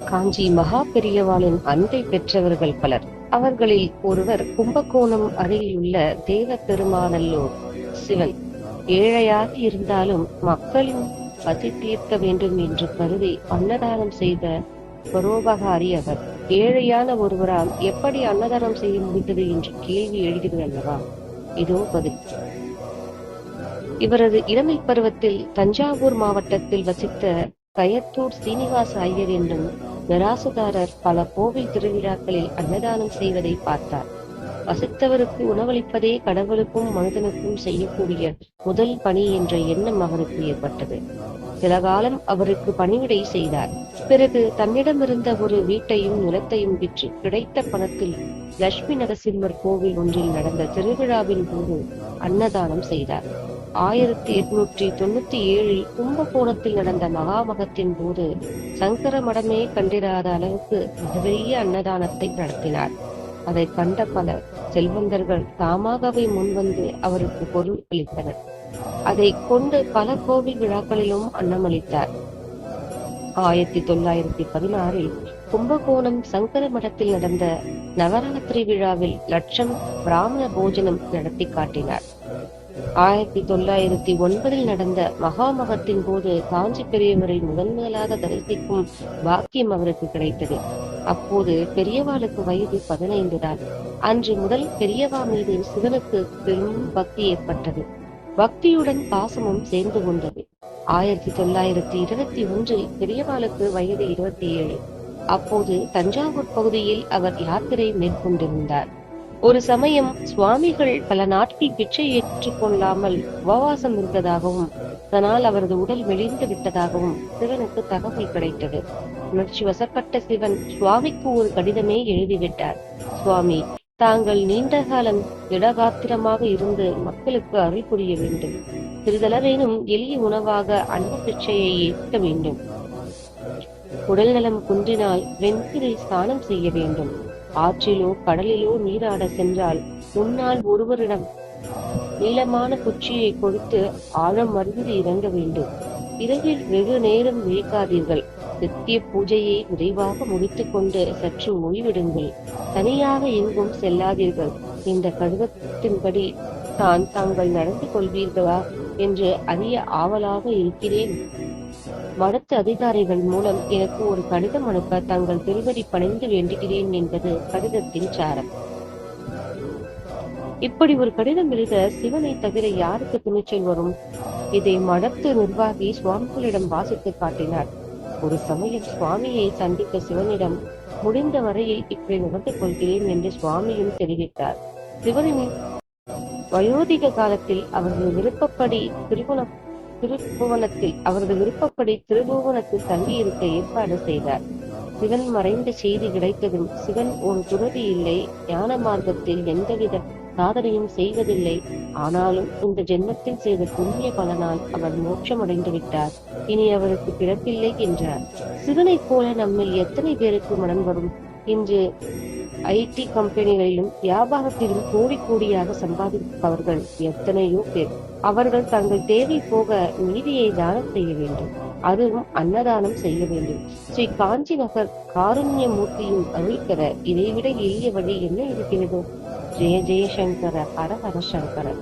காஞ்சி மகா பெரியவாளின் அன்பை பெற்றவர்கள் பலர். அவர்களில் ஒருவர் கும்பகோணம் அருகில் உள்ள தேவ பெருமானல்லூர் சிவன். ஏழையாக இருந்தாலும் மக்களின் பசி தீர்க்க வேண்டும் என்று கருதி அன்னதானம் செய்த பரோபகாரி அவர். ஏழையான ஒருவரால் எப்படி அன்னதானம் செய்ய முடிந்தது என்று கேள்வி எழுகிறது அல்லவா? இதோ பதில். இவரது இளமை பருவத்தில் தஞ்சாவூர் மாவட்டத்தில் வசித்த கயத்தூர் சீனிவாச ஐயர் என்னும் நிராசுதாரர் பல கோவில் திருவிழாக்களில் அன்னதானம் செய்வதை பார்த்தார். வசித்தவருக்கு உணவளிப்பதே கடவுளுக்கும் மனிதனுக்கும் செய்யக்கூடிய முதல் பணி என்ற எண்ணம் அவருக்கு ஏற்பட்டது. சில காலம் அவருக்கு பணிவிடை செய்தார். பிறகு தன்னிடமிருந்த ஒரு வீட்டையும் நிலத்தையும் விற்று கிடைத்த பணத்தில் லட்சுமி நரசிம்மர் கோவில் ஒன்றில் நடந்த திருவிழாவின் போது அன்னதானம் செய்தார். ஆயிரத்தி எட்நூற்றி தொண்ணூத்தி ஏழில் கும்பகோணத்தில் நடந்த மகாமகத்தின் போது சங்கர மடமே கண்டிராத அளவுக்கு மிகப்பெரிய அன்னதானத்தை நடத்தினார். அதை கண்ட பல செல்வந்தர்கள் தாமாகவே முன்வந்து அவருக்கு பொருள் அளித்தனர். அதை கொண்டு பல கோவில் விழாக்களிலும் அன்னமளித்தார். ஆயிரத்தி தொள்ளாயிரத்தி பதினாறில் கும்பகோணம் சங்கர மடத்தில் நடந்த நவராத்திரி விழாவில் லட்சம் பிராமண போஜனம் நடத்தி காட்டினார். ஆயிரத்தி தொள்ளாயிரத்தி ஒன்பதில் நடந்த மகாமகத்தின் போது காஞ்சி பெரியவரை முதன் முதலாக தரிசிக்கும் பாக்கியம் அவருக்கு கிடைத்தது. அப்போது பெரியவாளுக்கு வயது பதினைந்து தான். அன்று முதல் பெரியவா மீது சிவனுக்கு பெரும் பக்தி ஏற்பட்டது. பக்தியுடன் பாசமும் சேர்ந்து கொண்டது. ஆயிரத்தி தொள்ளாயிரத்தி இருபத்தி ஒன்றில் பெரியவாளுக்கு வயது இருபத்தி ஏழு. அப்போது தஞ்சாவூர் பகுதியில் அவர் யாத்திரை மேற்கொண்டிருந்தார். ஒரு சமயம் சுவாமிகள் பல நாட்கள் பிச்சை ஏற்றுக்கொள்ளாமல் உபவாசம் இருந்ததாகவும் அதனால் அவரது உடல் மெலிந்து விட்டதாகவும் சிவனுக்கு தகவல் கிடைத்தது. உணர்ச்சி வசப்பட்ட சிவன் சுவாமிக்கு ஒரு கடிதமே எழுதிவிட்டார். சுவாமி தாங்கள் நீண்ட காலம் திடகாத்திரமாக இருந்து மக்களுக்கு அருள் புரிய வேண்டும். சிறிதளவேனும் எளிய உணவாக அன்ன பிச்சையை ஏற்க வேண்டும். உடல்நலம் குன்றினால் வெண்திரை ஸ்நானம் செய்ய வேண்டும். ஆற்றிலோ கடலிலோ நீராட சென்றால் முன்னால் ஒருவரிடம் நீளமான குச்சியை கொடுத்து ஆழம் அறிந்து இறங்க வேண்டும். இரவில் வெகு நேரம் விழிக்காதீர்கள். நித்திய பூஜையை விரைவாக முடித்துக் கொண்டு சற்று ஓய்விடுங்கள். தனியாக எங்கும் செல்லாதீர்கள். இந்த கடிதத்தின்படி தான் தாங்கள் நடந்து கொள்வீர்களா? என்று அறிய ஆவலாக இருக்கிறேன். மடத்து அதிகாரிகள் மூலம் எனக்கு ஒரு கடிதம் அனுப்ப தங்கள் திருவடி பணிந்து வேண்டுகிறேன் என்பது கடிதத்தின் சாரம். இப்படி ஒரு கடிதம் எழுத சிவனை தவிர யாருக்கு துணிச்சல் வரும் இதை மடத்து நிர்வாகி சுவாமிகளிடம் வாசித்து காட்டினார். ஒரு சமயம் சுவாமியை சந்திக்க சிவனிடம் முடிந்த வரையில் இப்படி நடந்து கொள்கிறேன் என்று சுவாமியும் தெரிவித்தார். சிவனின் வயோதிக காலத்தில் அவரது விருப்பப்படி திருமணம் திருப்புவனத்தில் அவரது விருப்பப்படி திருபுவனத்தில் தங்கியிருக்க ஏற்பாடு செய்தார். சிவன் மறைந்த செய்தி கிடைத்ததும் சிவன் ஒரு துறவி இல்லை ஞான மார்க்கத்தில் எந்தவித சாதனையும் செய்வதில்லை. ஆனாலும் இந்த ஜென்மத்தில் செய்த புண்ணிய பலனால் அவர் மோட்சம் அடைந்து விட்டார். இனி அவருக்கு பிறப்பில்லை என்றார். சிவனைப் போல நம்மில் எத்தனை பேருக்கு மனம் வரும்? இன்று ஐடி கம்பெனிகளிலும் வியாபாரத்திலும் கோடி கோடியாக சம்பாதிப்பவர்கள் எத்தனையோ பேர். அவர்கள் தங்கள் தேவை போக நீதியை தானம் செய்ய வேண்டும். அதுவும் அன்னதானம் செய்ய வேண்டும். ஸ்ரீ காஞ்சி நகர் காருண்ய மூர்த்தியும் அருள் பெற இதைவிட எளிய வழி என்ன இருக்கிறது? ஜெய ஜெயசங்கர ஹர ஹர